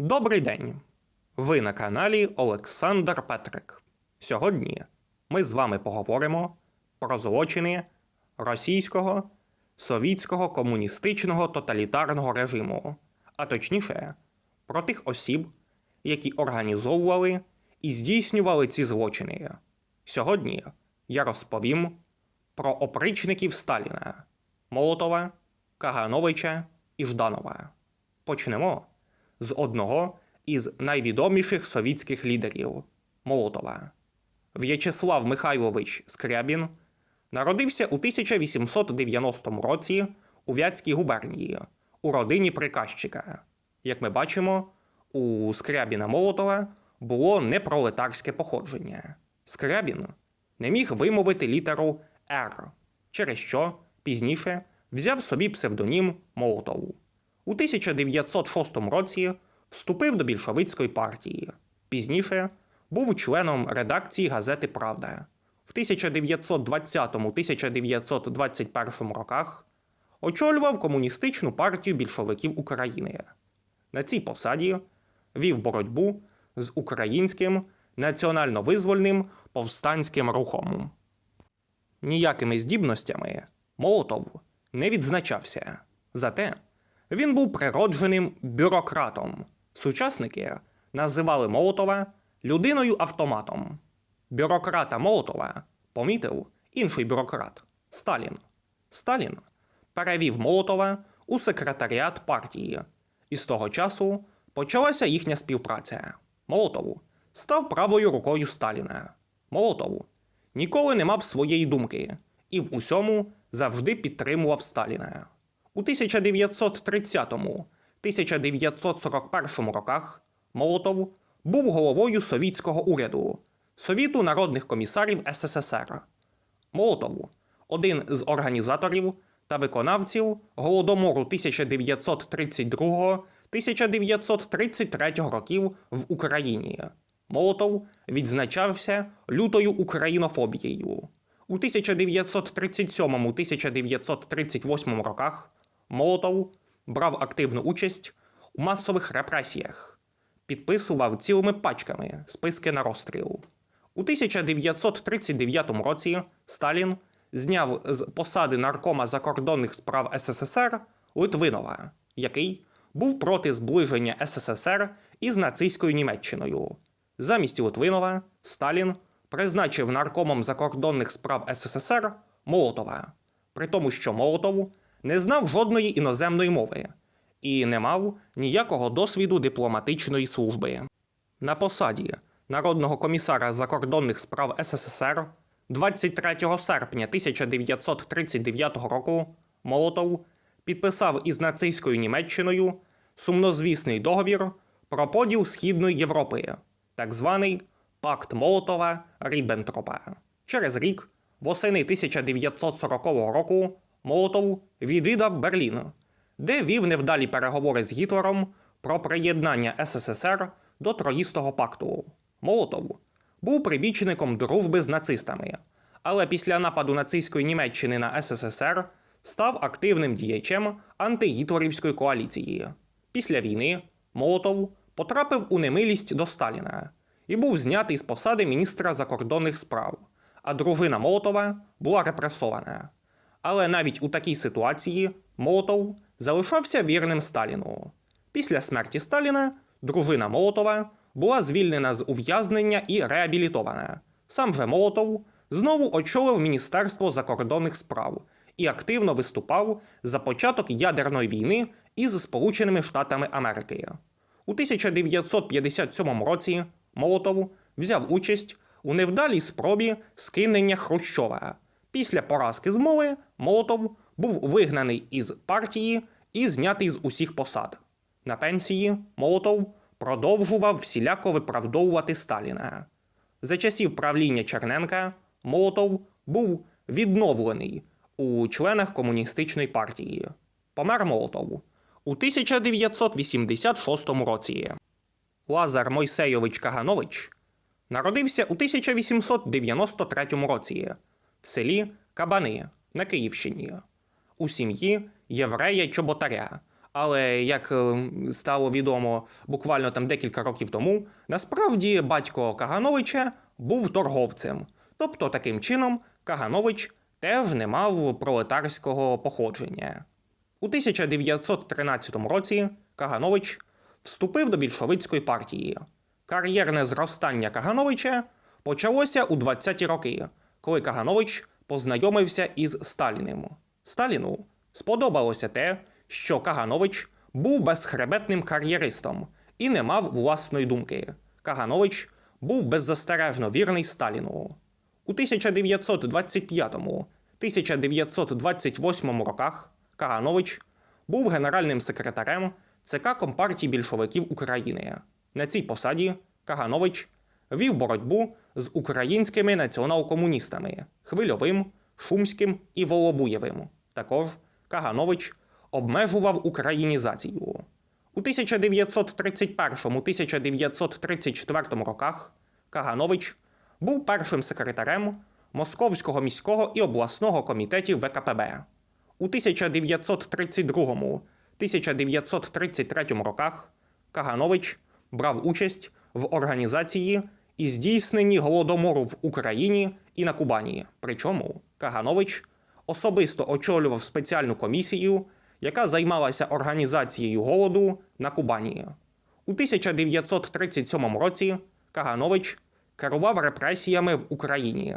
Добрий день! Ви на каналі Олександр Петрик. Сьогодні ми з вами поговоримо про злочини російського совітського комуністичного тоталітарного режиму, а точніше, про тих осіб, які організовували і здійснювали ці злочини. Сьогодні я розповім про опричників Сталіна Молотова, Кагановича і Жданова. Почнемо з одного із найвідоміших совітських лідерів Молотова. В'ячеслав Михайлович Скрябін народився у 1890 році у Вятській губернії у родині приказчика. Як ми бачимо, у Скрябіна Молотова було непролетарське походження. Скрябін не міг вимовити літеру Р, через що пізніше взяв собі псевдонім Молотов. У 1906 році вступив до більшовицької партії. Пізніше був членом редакції газети Правда. В 1920-1921 роках очолював комуністичну партію більшовиків України. На цій посаді вів боротьбу з українським національно-визвольним повстанським рухом. Ніякими здібностями Молотов не відзначався. Зате він був природженим бюрократом. Сучасники називали Молотова людиною автоматом. Бюрократа Молотова помітив інший бюрократ Сталін. Сталін перевів Молотова у секретаріат партії, і з того часу почалася їхня співпраця. Молотов став правою рукою Сталіна. Молотов ніколи не мав своєї думки і в усьому завжди підтримував Сталіна. У 1930-1941 роках Молотов був головою совітського уряду Совіту народних комісарів СССР. Молотов один з організаторів та виконавців Голодомору 1932-1933 років в Україні. Молотов відзначався лютою українофобією. У 1937-1938 роках Молотов брав активну участь у масових репресіях, підписував цілими пачками списки на розстріл. У 1939 році Сталін зняв з посади наркома закордонних справ СССР Литвинова, який був проти зближення СССР із нацистською Німеччиною. Замість Литвинова Сталін призначив наркомом закордонних справ СССР Молотова, при тому, що Молотов не знав жодної іноземної мови і не мав ніякого досвіду дипломатичної служби. На посаді народного комісара закордонних справ СССР 23 серпня 1939 року Молотов підписав із нацистською Німеччиною сумнозвісний договір про поділ Східної Європи, так званий Пакт Молотова Ріббентропа. Через рік, восени 1940 року, Молотов відвідав Берлін, де вів невдалі переговори з Гітлером про приєднання СССР до Троїстого пакту. Молотов був прибічником дружби з нацистами, але після нападу нацистської Німеччини на СССР став активним діячем антигітлерівської коаліції. Після війни Молотов потрапив у немилість до Сталіна і був знятий з посади міністра закордонних справ, а дружина Молотова була репресована. Але навіть у такій ситуації Молотов залишався вірним Сталіну. Після смерті Сталіна дружина Молотова була звільнена з ув'язнення і реабілітована. Сам же Молотов знову очолив Міністерство закордонних справ і активно виступав за початок ядерної війни із Сполученими Штатами Америки. У 1957 році Молотов взяв участь у невдалій спробі скинення Хрущова. Після поразки змови Молотов був вигнаний із партії і знятий з усіх посад. На пенсії Молотов продовжував всіляко виправдовувати Сталіна. За часів правління Черненка Молотов був відновлений у членах комуністичної партії. Помер Молотов у 1986 році. Лазар Мойсейович Каганович народився у 1893 році в селі Кабани на Київщині у сім'ї єврея Чоботаря, Але як е, стало відомо буквально там декілька років тому, насправді батько Кагановича був торговцем. Тобто таким чином Каганович теж не мав пролетарського походження. У 1913 році Каганович вступив до більшовицької партії. Кар'єрне зростання Кагановича почалося у 20-ті роки, коли Каганович познайомився із Сталіним. Сталіну сподобалося те, що Каганович був безхребетним кар'єристом і не мав власної думки. Каганович був беззастережно вірний Сталіну. У 1925-1928 роках Каганович був генеральним секретарем ЦК Компартії більшовиків України. На цій посаді Каганович вів боротьбу з українськими націонал-комуністами Хвильовим, Шумським і Волобуєвим. Також Каганович обмежував українізацію. У 1931-1934 роках Каганович був першим секретарем Московського міського і обласного комітетів ВКПБ. У 1932-1933 роках Каганович брав участь в організації і здійсненні голодомору в Україні і на Кубані. Причому Каганович особисто очолював спеціальну комісію, яка займалася організацією голоду на Кубані. У 1937 році Каганович керував репресіями в Україні.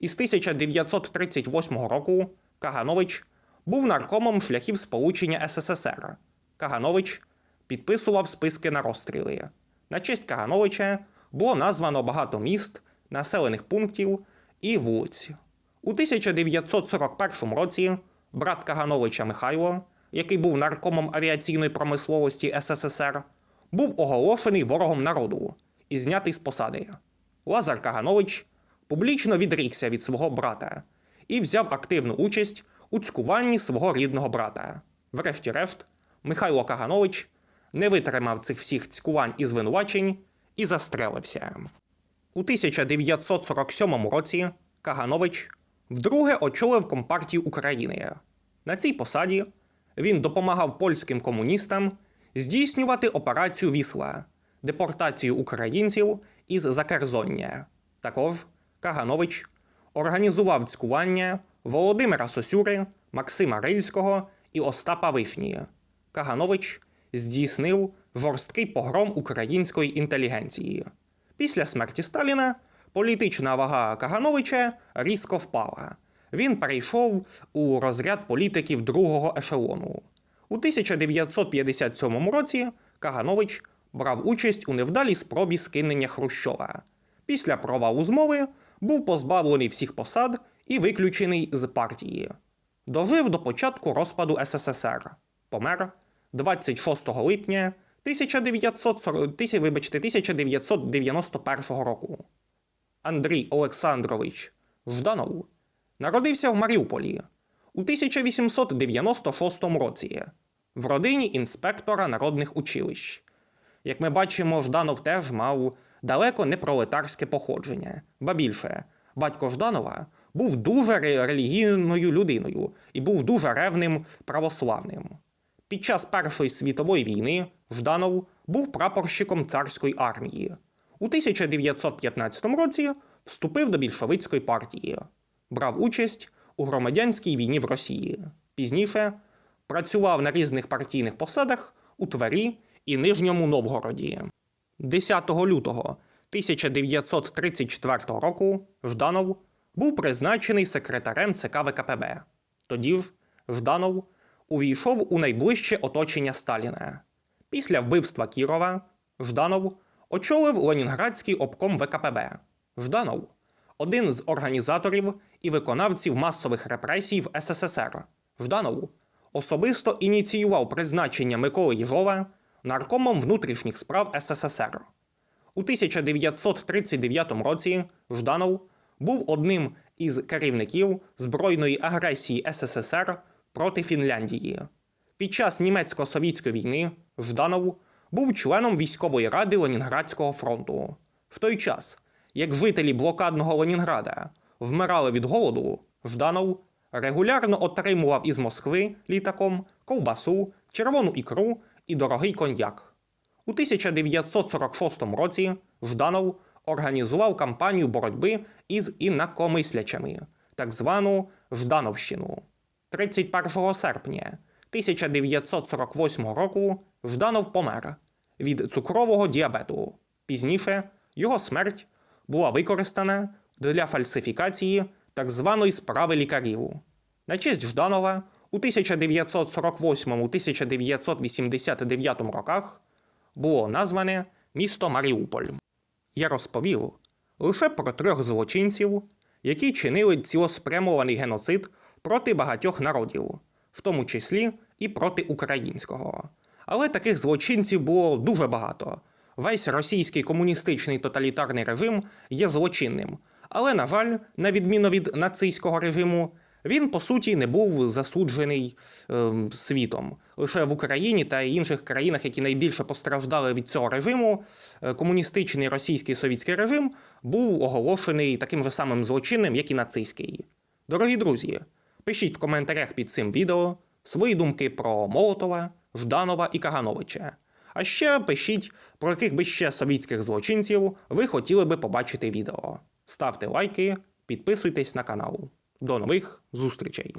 Із 1938 року Каганович був наркомом шляхів сполучення СССР. Каганович підписував списки на розстріли. На честь Кагановича було названо багато міст, населених пунктів і вулиць. У 1941 році брат Кагановича Михайло, який був наркомом авіаційної промисловості СССР, був оголошений ворогом народу і знятий з посади. Лазар Каганович публічно відрікся від свого брата і взяв активну участь у цькуванні свого рідного брата. Врешті-решт, Михайло Каганович не витримав цих всіх цькувань і звинувачень і застрелився. У 1947 році Каганович вдруге очолив Компартію України. На цій посаді він допомагав польським комуністам здійснювати операцію Вісла, депортацію українців із Закерзоння. Також Каганович організував цькування Володимира Сосюри, Максима Рильського і Остапа Вишні. Каганович здійснив жорсткий погром української інтелігенції. Після смерті Сталіна політична вага Кагановича різко впала. Він перейшов у розряд політиків другого ешелону. У 1957 році Каганович брав участь у невдалій спробі скинення Хрущова. Після провалу змови був позбавлений всіх посад і виключений з партії. Дожив до початку розпаду СССР. Помер 26 липня 1940, вибачте, 1991 року. Андрій Олександрович Жданов народився в Маріуполі у 1896 році в родині інспектора народних училищ. Як ми бачимо, Жданов теж мав далеко не пролетарське походження, ба більше, батько Жданова був дуже релігійною людиною і був дуже ревним православним. Під час Першої світової війни Жданов був прапорщиком царської армії. У 1915 році вступив до більшовицької партії, брав участь у громадянській війні в Росії. Пізніше працював на різних партійних посадах у Твері і Нижньому Новгороді. 10 лютого 1934 року Жданов був призначений секретарем ЦК ВКПБ. Тоді ж Жданов увійшов у найближче оточення Сталіна. Після вбивства Кірова Жданов очолив Ленінградський обком ВКПБ. Жданов один з організаторів і виконавців масових репресій в СССР. Жданов особисто ініціював призначення Миколи Єжова наркомом внутрішніх справ СССР. У 1939 році Жданов був одним із керівників збройної агресії СССР проти Фінляндії. Під час німецько-совітської війни Жданов був членом військової ради Ленінградського фронту. В той час, як жителі блокадного Ленінграда вмирали від голоду, Жданов регулярно отримував із Москви літаком ковбасу, червону ікру і дорогий коньяк. У 1946 році Жданов організував кампанію боротьби із інакомислячами, так звану Ждановщину. 31 серпня 1948 року Жданов помер від цукрового діабету. Пізніше його смерть була використана для фальсифікації так званої справи лікарів. На честь Жданова у 1948-1989 роках було назване місто Маріуполь. Я розповів лише про трьох злочинців, які чинили цілоспрямований геноцид проти багатьох народів, в тому числі і проти українського. Але таких злочинців було дуже багато. Весь російський комуністичний тоталітарний режим є злочинним. Але, на жаль, на відміну від нацистського режиму, він по суті не був засуджений ем, світом. Лише в Україні та інших країнах, які найбільше постраждали від цього режиму, е, комуністичний російський совітський режим був оголошений таким же самим злочинним, як і нацистський. Дорогі друзі, пишіть в коментарях під цим відео свої думки про Молотова, Жданова і Кагановича. А ще пишіть, про яких би ще совітських злочинців ви хотіли би побачити відео. Ставте лайки, підписуйтесь на канал. До нових зустрічей!